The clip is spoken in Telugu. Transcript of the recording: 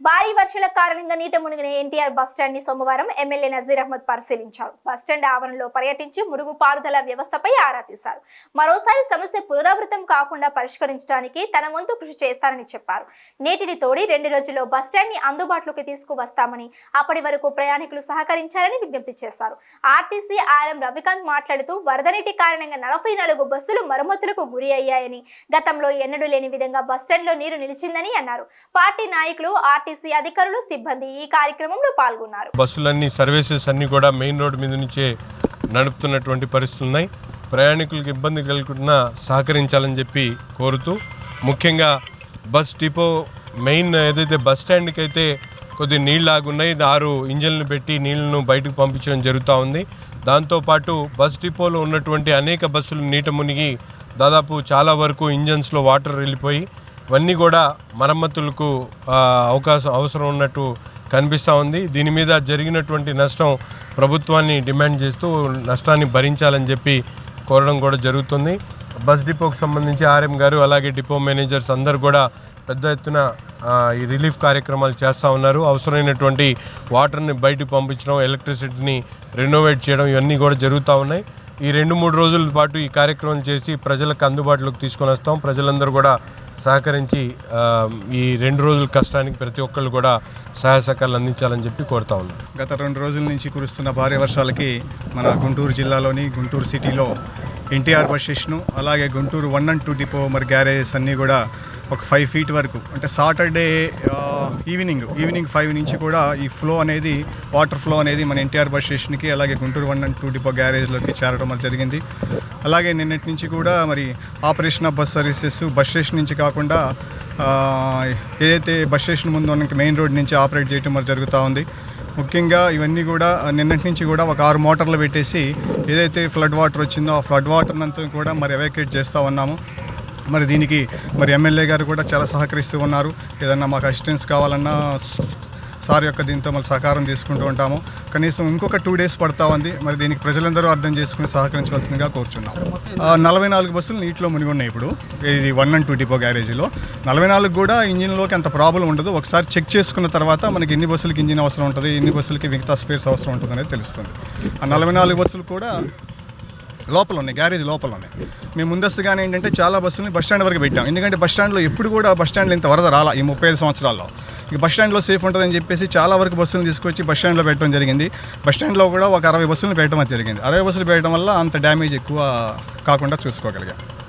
భారీ వర్షాల కారణంగా నీట మునిగిన ఎన్టీఆర్ బస్టాండ్ని సోమవారం ఎమ్మెల్యే నజీర్ అహ్మద్ పరిశీలించారు. బస్టాండ్ ఆవరణలో పర్యటించి మురుగు పారుదల వ్యవస్థపై ఆరా తీశారు. మరోసారి సమస్య పునరావృతం కాకుండా పరిష్కరించడానికి తన వంతు కృషి చేస్తానని చెప్పారు. నీటిని తోడి రెండు రోజుల్లో బస్టాండ్ని అందుబాటులోకి తీసుకువస్తామని అప్పటి వరకు ప్రయాణికులు సహకరించాలని విజ్ఞప్తి చేశారు. ఆర్టీసీ ఆర్ఎం రవికాంత్ మాట్లాడుతూ వరద నీటి కారణంగా నలభై నాలుగు బస్సులు మరమ్మతులకు గురి అయ్యాయని గతంలో ఎన్నడూ లేని విధంగా బస్టాండ్లో నీరు నిలిచిందని అన్నారు. పార్టీ నాయకులు ఆర్ ఆర్టీసీ అధికారులు సిబ్బంది ఈ కార్యక్రమంలో పాల్గొన్నారు. బస్సులన్నీ సర్వీసెస్ అన్నీ కూడా మెయిన్ రోడ్ మీద నుంచే నడుపుతున్నటువంటి పరిస్థితులు ఉన్నాయి. ప్రయాణికులకు ఇబ్బంది కలగకుండా సహకరించాలని చెప్పి కోరుతూ ముఖ్యంగా బస్ డిపో మెయిన్ ఏదైతే బస్ స్టాండ్కి అయితే కొద్ది నీళ్ళు ఆగున్నాయి. ఆరు ఇంజన్లు పెట్టి నీళ్ళను బయటకు పంపించడం జరుగుతూ ఉంది. దాంతోపాటు బస్ డిపోలో ఉన్నటువంటి అనేక బస్సులు నీట మునిగి దాదాపు చాలా వరకు ఇంజన్స్లో వాటర్ వెళ్ళిపోయి ఇవన్నీ కూడా మరమ్మతులకు అవకాశం అవసరం ఉన్నట్టు కనిపిస్తూ ఉంది. దీని మీద జరిగినటువంటి నష్టం ప్రభుత్వాన్ని డిమాండ్ చేస్తూ నష్టాన్ని భరించాలని చెప్పి కోరడం కూడా జరుగుతుంది. బస్ డిపోకి సంబంధించి ఆర్ఎం గారు అలాగే డిపో మేనేజర్స్ అందరు కూడా పెద్ద ఎత్తున ఈ రిలీఫ్ కార్యక్రమాలు చేస్తూ ఉన్నారు. అవసరమైనటువంటి వాటర్ని బయటకు పంపించడం ఎలక్ట్రిసిటీని రెనోవేట్ చేయడం ఇవన్నీ కూడా జరుగుతూ ఉన్నాయి. ఈ రెండు మూడు రోజుల పాటు ఈ కార్యక్రమం చేసి ప్రజలకు అందుబాటులోకి తీసుకొని వస్తాం. ప్రజలందరూ కూడా సహకరించి ఈ రెండు రోజుల కష్టానికి ప్రతి ఒక్కళ్ళు కూడా సహాయ సహకారాలు అందించాలని చెప్పి కోరుతా ఉన్నాం. గత రెండు రోజుల నుంచి కురుస్తున్న భారీ వర్షాలకి మన గుంటూరు జిల్లాలోని గుంటూరు సిటీలో ఎన్టీఆర్ బస్ స్టేషను అలాగే Guntur one and two depot మరి గ్యారేజెస్ అన్నీ కూడా ఒక ఫైవ్ ఫీట్ వరకు. అంటే సాటర్డే ఈవినింగ్ ఈవినింగ్ ఫైవ్ నుంచి కూడా ఈ ఫ్లో అనేది వాటర్ ఫ్లో అనేది మన ఎన్టీఆర్ బస్ స్టేషన్కి అలాగే Guntur one and two depot గ్యారేజ్లోకి చేరడం అది జరిగింది. అలాగే నిన్నటి నుంచి కూడా మరి operation of bus services bus station నుంచి కాకుండా ఏదైతే బస్ స్టేషన్ ముందు ఉన్న మెయిన్ రోడ్ నుంచి ఆపరేట్ చేయడం మరి జరుగుతూ ఉంది. ముఖ్యంగా ఇవన్నీ కూడా నిన్నటి నుంచి కూడా ఒక ఆరు మోటార్లు పెట్టేసి ఏదైతే ఫ్లడ్ వాటర్ వచ్చిందో ఆ ఫ్లడ్ వాటర్ అంతా కూడా మరి ఎవాక్యుయేట్ చేస్తూ ఉన్నాము. మరి దీనికి మరి ఎమ్మెల్యే గారు కూడా చాలా సహకరిస్తూ ఉన్నారు. ఏదన్నా మాకు అసిస్టెన్స్ కావాలన్నా సార్ యొక్క దీంతో మళ్ళీ సహకారం తీసుకుంటూ ఉంటాము. కనీసం ఇంకొక టూ డేస్ పడతా ఉంది. మరి దీనికి ప్రజలందరూ అర్థం చేసుకుని సహకరించవలసిందిగా కోరుచున్నాం. నలభై నాలుగు బస్సులు నీటిలో మునిగి ఉన్నాయి ఇప్పుడు. ఇది వన్ అండ్ టూ డిపో గ్యారేజీలో. నలభై నాలుగు కూడా ఇంజిన్లోకి అంత ప్రాబ్లం ఉండదు. ఒకసారి చెక్ చేసుకున్న తర్వాత మనకి ఎన్ని బస్సులకి ఇంజిన్ అవసరం ఉంటుంది ఎన్ని బస్సులకి మిగతా స్పేస్ అవసరం ఉంటుంది అనేది తెలుస్తుంది. ఆ నలభై నాలుగు బస్సులు కూడా లోపల ఉన్నాయి గ్యారేజ్ లోపల ఉన్నాయి మేము ముందస్తుగానే ఏంటంటే చాలా బస్సులని బస్ స్టాండ్ వరకు పెట్టాం. ఎందుకంటే బస్ స్టాండ్లో ఎప్పుడు కూడా బస్ స్టాండ్లో ఇంత వరద రాలా ఈ ముప్పై ఐదు సంవత్సరాల్లో. ఇక బస్ స్టాండ్లో సేఫ్ ఉంటుందని చెప్పేసి చాలా వరకు బస్సులను తీసుకొచ్చి బస్ స్టాండ్లో పెట్టడం జరిగింది. బస్ స్టాండ్లో కూడా ఒక అరవై బస్సులను పెట్టడం జరిగింది. అరవై బస్సులు పెట్టడం వల్ల అంత డ్యామేజ్ ఎక్కువ కాకుండా చూసుకోగలిగాం.